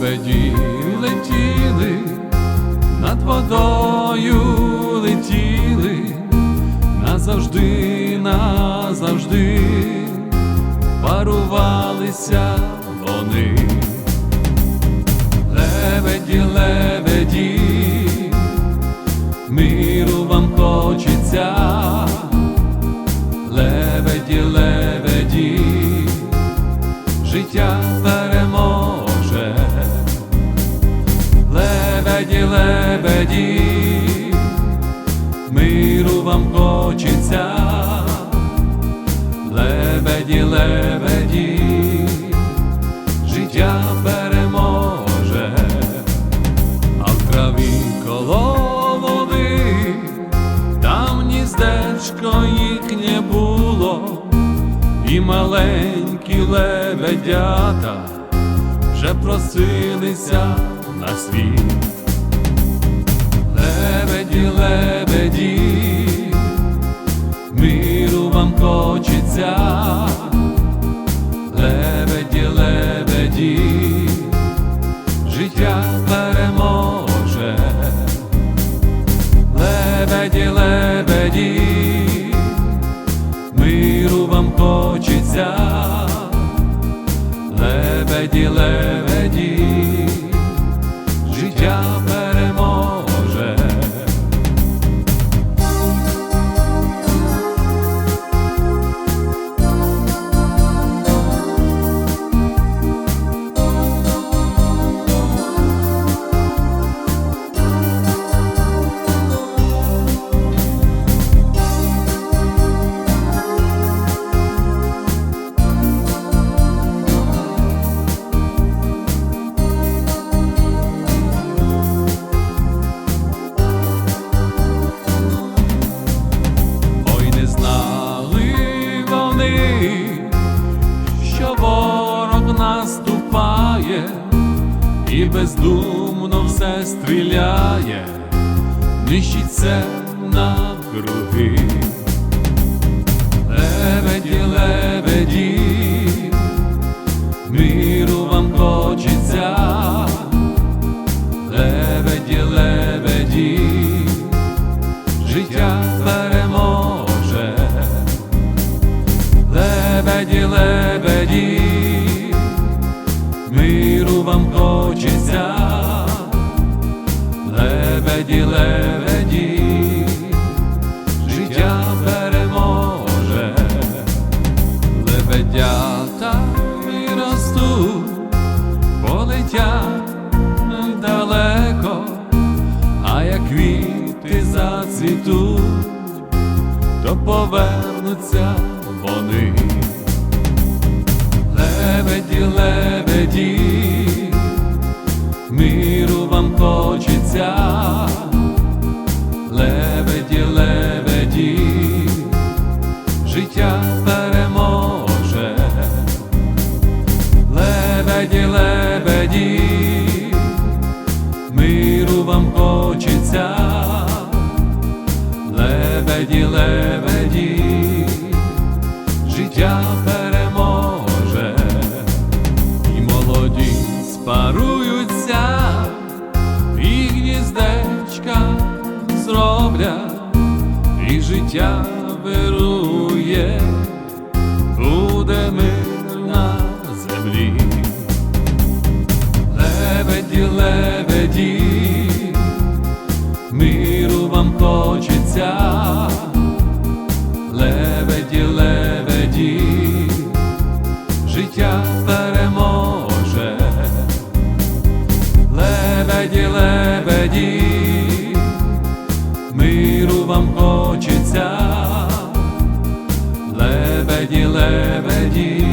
лебеді летіли, над водою летіли, назавжди, назавжди парувалися вони. Лебеді, лебеді, миру вам хочеться, лебеді, миру вам хочеться, лебеді, лебеді, життя переможе, а в траві коло води, там гніздечко їхнє було, і маленькі лебедята вже просилися на світ. Лебеді, лебеді, і бездумно все стріляє, нищить все навкруги. Лебеді, лебеді, миру вам хочеться, лебеді, лебеді життя переможе, лебеді, лебеді, лебеді, лебеді, життя переможе, лебедята і ростуть, полетять далеко. А як квіти зацвітуть, то повернуться вони. Вам хочеться, лебеді, лебеді, життя переможе, і молоді спаруються, і гніздечка зроблять, і життя серця, лебеді, лебеді, життя переможе, лебеді, лебеді, миру вам хочеться, лебеді, лебеді.